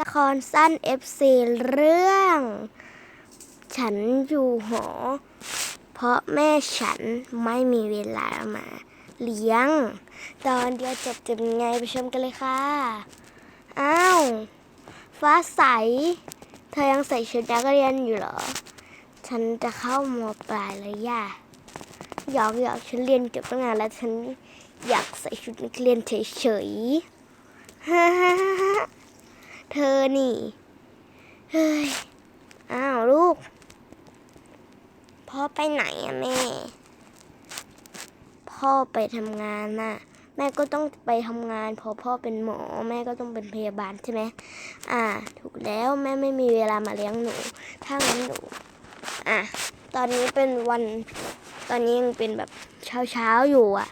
ละครสั้น FC เรื่อง ฉันอยู่หอ เพราะแม่ฉันไม่มีเวลามา เลี้ยง ตอนเดียวจบจะเป็นไงไปชมกันเลยค่ะ อ้าว ฟ้าใส เธอยังใส่ชุดนักเรียนอยู่เหรอ ฉันจะเข้ามปลายแล้วย่าหยอกหยอกฉันเรียนจบตั้งนานแล้วฉันอยากใส่ชุดนักเรียนเฉยๆฮ่าฮ่าฮ่าฮ่า เธอนี่ เฮ้ย อ้าวลูก พ่อไปไหนอะแม่ พ่อไปทำงานน่ะ แม่ก็ต้องไปทำงานเพราะพ่อเป็นหมอ แม่ก็ต้องเป็นพยาบาลใช่ไหม อ่า ถูกแล้วแม่ไม่มีเวลามาเลี้ยงหนู ถ้างั้นหนู อะ ตอนนี้เป็นวัน ตอนนี้ยังเป็นแบบเช้าเช้าๆอยู่อะ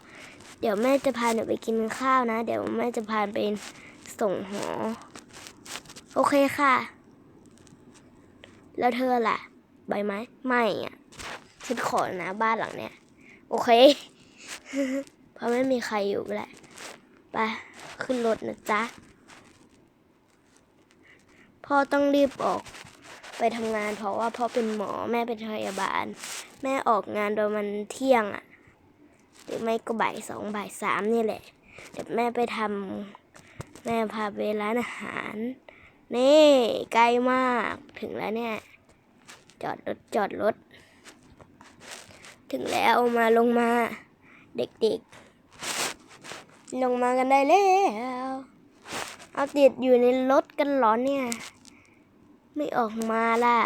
เดี๋ยวแม่จะพาหนูไปกินข้าวนะ เดี๋ยวแม่จะพาไปส่งหอ โอเคค่ะ แล้วเธอล่ะ ใบไหมไม่อะฉันขอนะบ้านหลังเนี้ย โอเค เพราะไม่มีใครอยู่แหละไปขึ้นรถนะจ๊ะ พ่อต้องรีบออกไปทำงานเพราะว่าพ่อเป็นหมอแม่เป็นพยาบาล แม่ออกงานประมาณเที่ยงอะ่ะ หรือไม่ก็บ่ายสองบ่ายสามนี่แหละ เดี๋ยวแม่ไปทำแม่พาไปร้านอาหาร นี่ใกล้มากถึงแล้วเนี่ย จอดรถจอดรถ ถึงแล้วมาลงมา เด็กๆ ลงมากันได้แล้วเอาติดอยู่ในรถกันหรอเนี่ย ไม่ออกมาล่ะ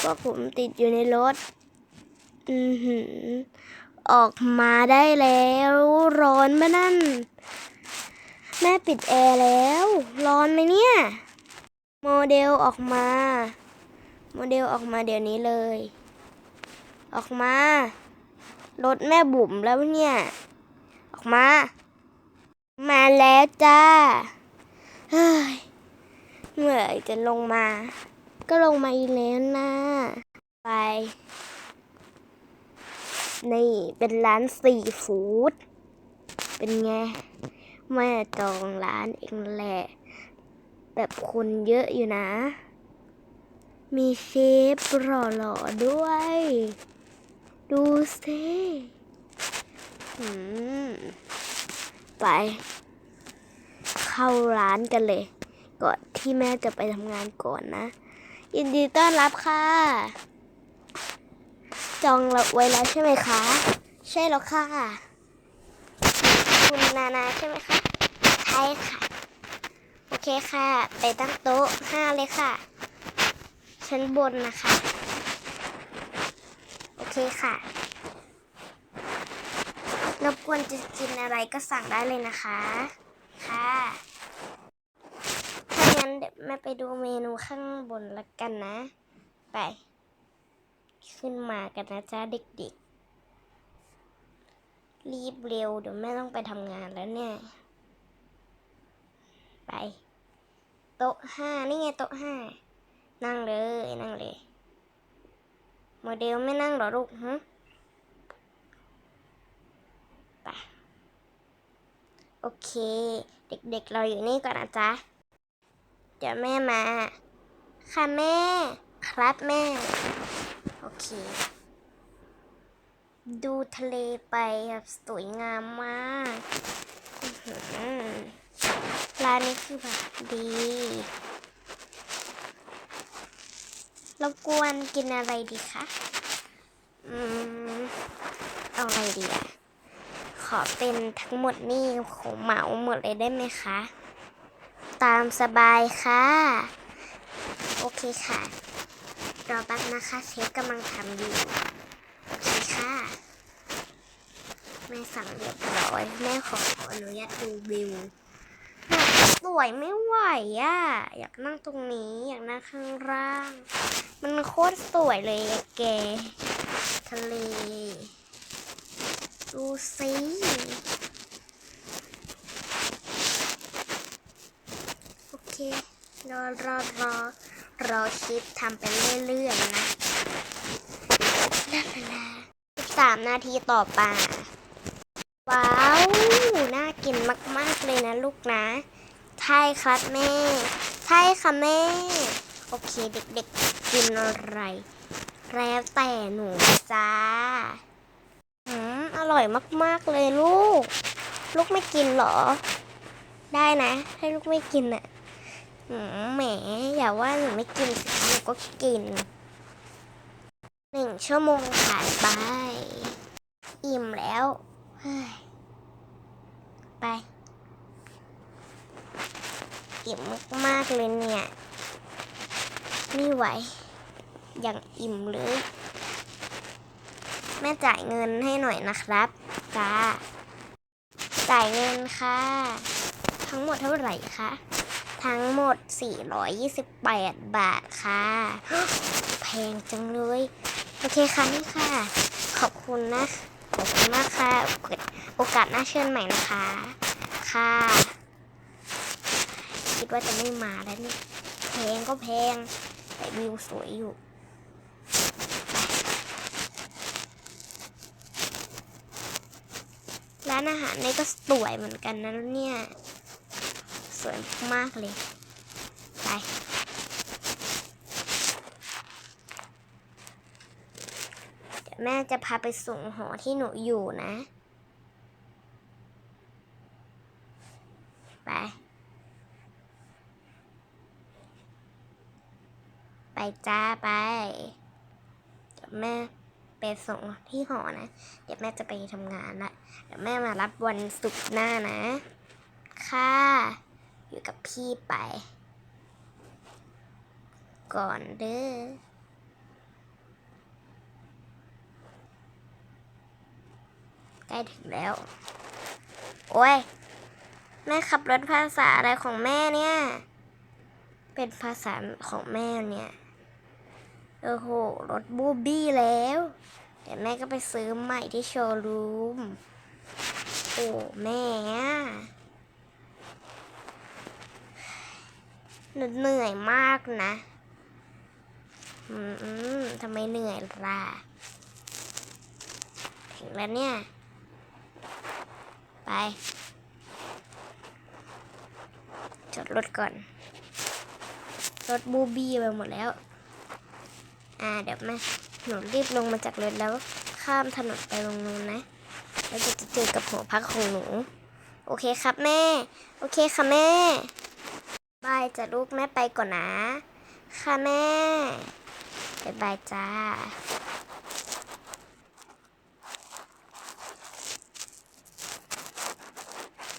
พวกผมติดอยู่ในรถ อือหือออกมาได้แล้วร้อนปะนั่น แม่ปิดแอร์แล้ว ร้อนไหมเนี่ย โมเดลออกมา โมเดลออกมาเดี๋ยวนี้เลย ออกมา รถแม่บุ๋มแล้วเนี่ย ออกมา มาแล้วจ้า เฮ้ยเมื่อไหร่จะลงมา ก็ลงมาอีกแล้วนะไป นี่เป็นร้านซีฟู้ด เป็นไง แม่จองร้านเองแหละ แบบคนเยอะอยู่นะ มีเชฟหล่อๆด้วย ดูสิไป เข้าร้านกันเลย ก่อนที่แม่จะไปทำงานก่อนนะ ยินดีต้อนรับค่ะ จองไว้แล้วใช่ไหมคะ ใช่แล้วค่ะ คุณนานาใช่ไหมคะใช่ค่ะ โอเคค่ะ ไปตั้งโต๊ะห้าเลยค่ะ ชั้นบนนะคะ โอเคค่ะรบกวนจะกินอะไรก็สั่งได้เลยนะคะ ค่ะ ถ้างั้นเดี๋ยวแม่ไปดูเมนูข้างบนละกันนะ ไป ขึ้นมากันนะจ๊ะเด็กๆ รีบเร็ว เดี๋ยวแม่ต้องไปทำงานแล้วเนี่ย ไป โต๊ะห้านี่ไงโต๊ะห้า นั่งเลย นั่งเลย โมเดลไม่นั่งหรอลูกฮะไปโอเค เด็กๆ เราอยู่นี่ก่อนนะจ๊ะ เดี๋ยวแม่มา ค่ะแม่ ครับแม่ โอเค ดูทะเลไปแบบสวยงามมากร้านนี้คือแบบดีรบกวนกินอะไรดีคะ อืม เอาอะไรดีอะขอเป็นทั้งหมดนี่ของเหมาหมดเลยได้ไหมคะ ตามสบายค่ะ โอเคค่ะ รอแป๊บนะคะเชฟกำลังทำอยู่ โอเคค่ะ แม่สั่งเรียบร้อย แม่ขออนุญาตดูวิวสวยไม่ไหวอะ อยากนั่งตรงนี้ อยากนั่งข้างล่าง มันโคตรสวยเลยแก ทะเล ดูสิโอเค รอรอรอรอชิปทำไปเรื่อยๆนะลาลาลาสามนาทีต่อไป กินมาก ๆ เลยนะลูกนะ ใช่ครับแม่ ใช่ค่ะแม่ โอเคเด็ก ๆ กินอะไร แล้วแต่หนูจ้าอืมอร่อยมาก ๆ เลยลูก ลูกไม่กินเหรอ ได้นะ ให้ลูกไม่กินอะอืมแหม อย่าว่าหนูไม่กินหนูก็กิน หนึ่งชั่วโมงผ่านไป อิ่มแล้วเฮ้ย ไปอิ่มมากๆเลยเนี่ย ไม่ไหว อย่างอิ่มเลย แม่จ่ายเงินให้หน่อยนะครับจ้าจ่ายเงินค่ะ ทั้งหมดเท่าไหร่คะ ทั้งหมด 428 บาทค่ะ แพงจังเลย โอเคค่ะนี่ค่ะ ขอบคุณนะ ขอบคุณมากค่ะโอกาสหน้าเชิญใหม่นะคะ ค่ะ คิดว่าจะไม่มาแล้วเนี่ยแพงก็แพง แต่วิวสวยอยู่ร้านอาหารนี่ก็สวยเหมือนกันนะเนี่ย สวยมากเลย ไป เดี๋ยว แม่จะพาไปส่งหอที่หนูอยู่นะ ไป ไปจ้าไป เดี๋ยวแม่ไปส่งที่หอนะ เดี๋ยวแม่จะไปทำงานละ เดี๋ยวแม่มารับวันศุกร์หน้านะ ค่ะ อยู่กับพี่ไป ก่อนเด้อ ใก ล้ถึงแล้ว โอ้ย แม่ขับรถภาษาอะไรของแม่เนี่ย เป็นภาษาของแม่เนี่ย โอ้โห รถบูบี้แล้ว เดี๋ยวแม่ก็ไปซื้อใหม่ที่โชว์รูม โอ้แม่เหนื่อยมากนะ อืมทำไมเหนื่อยล่ะ ถึงแล้วเนี่ย ไป จอดรถก่อน รถบูบี้ไปหมดแล้ว อ่า เดี๋ยวแม่หนูรีบลงมาจากรถแล้วข้ามถนนไปตรงนู้นนะ แล้วจะเจอกับหอพักของหนู โอเคครับแม่ โอเคค่ะแม่ บายจ้ะลูกแม่ไปก่อนนะ ค่ะแม่บายบายจ้า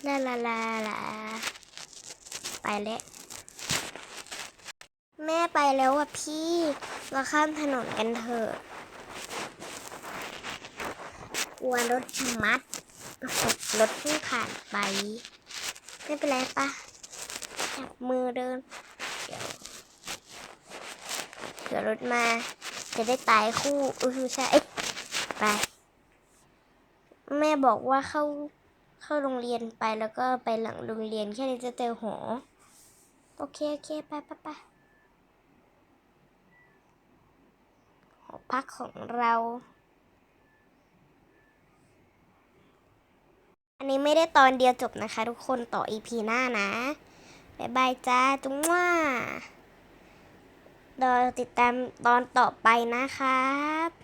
ลาลาลาลาไปแล้ว แม่ไปแล้วอะพี่ เราข้ามถนนกันเถอะกลัวรถมัดรถเพิ่งผ่านไป ไม่เป็นไรปะจับมือเดิน เดี๋ยวเผื่อรถมา จะได้ตายคู่อือใช่ไป แม่บอกว่าเข้า เข้าโรงเรียนไปแล้วก็ไปหลังโรงเรียนแค่นี้จะเจอหอ โอเค โอเค ไปไปไปหอพักของเรา อันนี้ไม่ได้ตอนเดียวจบนะคะ ทุกคนต่อ EP หน้านะบ๊ายบายจ้าจุ๊งว่ารอติดตามตอนต่อไปนะครับ